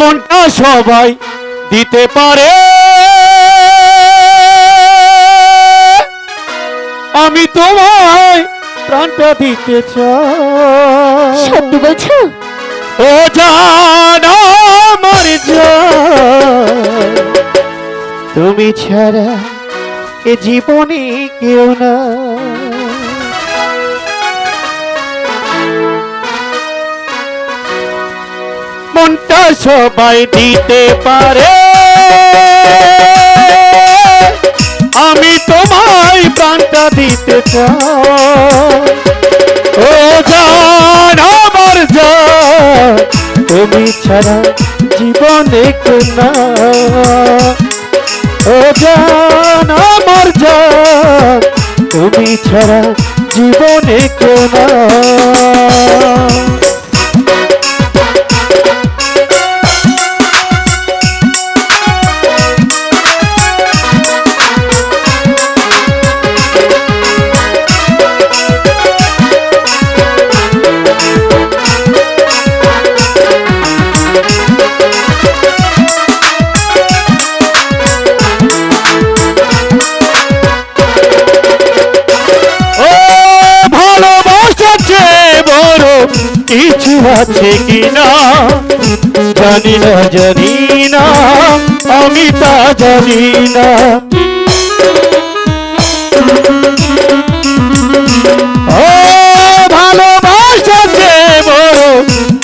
মনটা সবাই দিতে পারে। আমি তোমায় প্রাণটা দিতে চাই। সত্যি বলছো? ও জান আমার তুমি ছাড়া এ জীবনে কেউ না সবাই দিতে পারে। আমি তোমায় প্রাণটা দিতে চাই। ও জান, আমার তুমি ছাড়া জীবনে না। ও জান, আমার জান, তুমি ছাড়া জীবনে না। কিছু আছে কিনা? জানি না জানি না, আমি তা জানি না।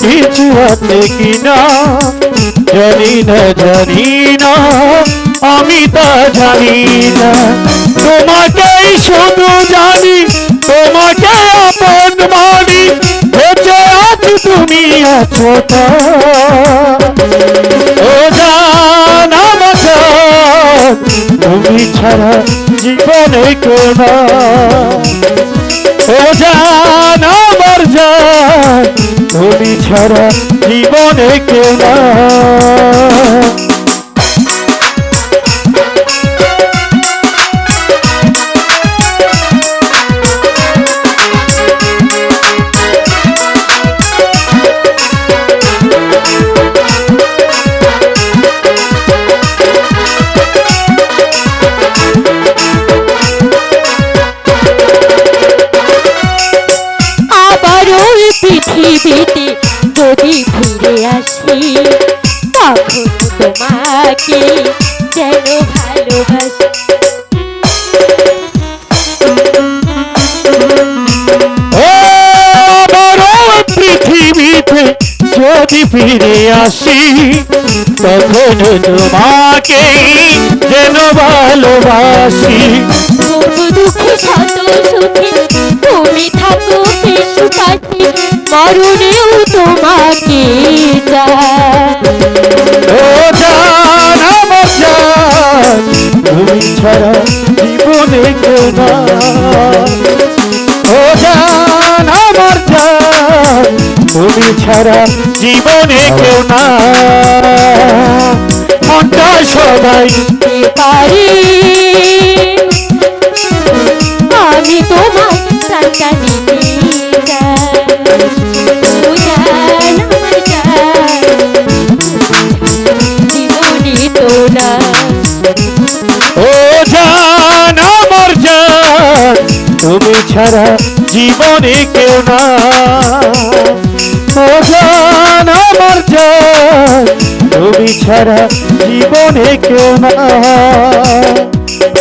কিছু আছে কিনা? জানি না জানি না, আমি তা জানি না। তোমাকেই শুধু জানি তোমাকে তা। ও জান জান, তুমি ছাড়া জীবনে কেউ না ও জান আমার তুমি ছাড়া জীবনে কেউ পৃথিবীতে যদি ফিরে আসি তখন তোমাকে যেন ভালোবাসি। পৃথিবীতে যদি ফিরে আসি তখন তোমাকে যেন ভালোবাসি। দুঃখে শত সুখে তুমি থাকো পাশে মরণেও তোমাকে তুমি ছাড়া জীবনে কেউ না ও তুমি ছাড়া জীবনে কেউ না মনটা সবাই পারি? ছাড়া জীবনে কেউ না। তুমি ছাড়া জীবনে কেউ না।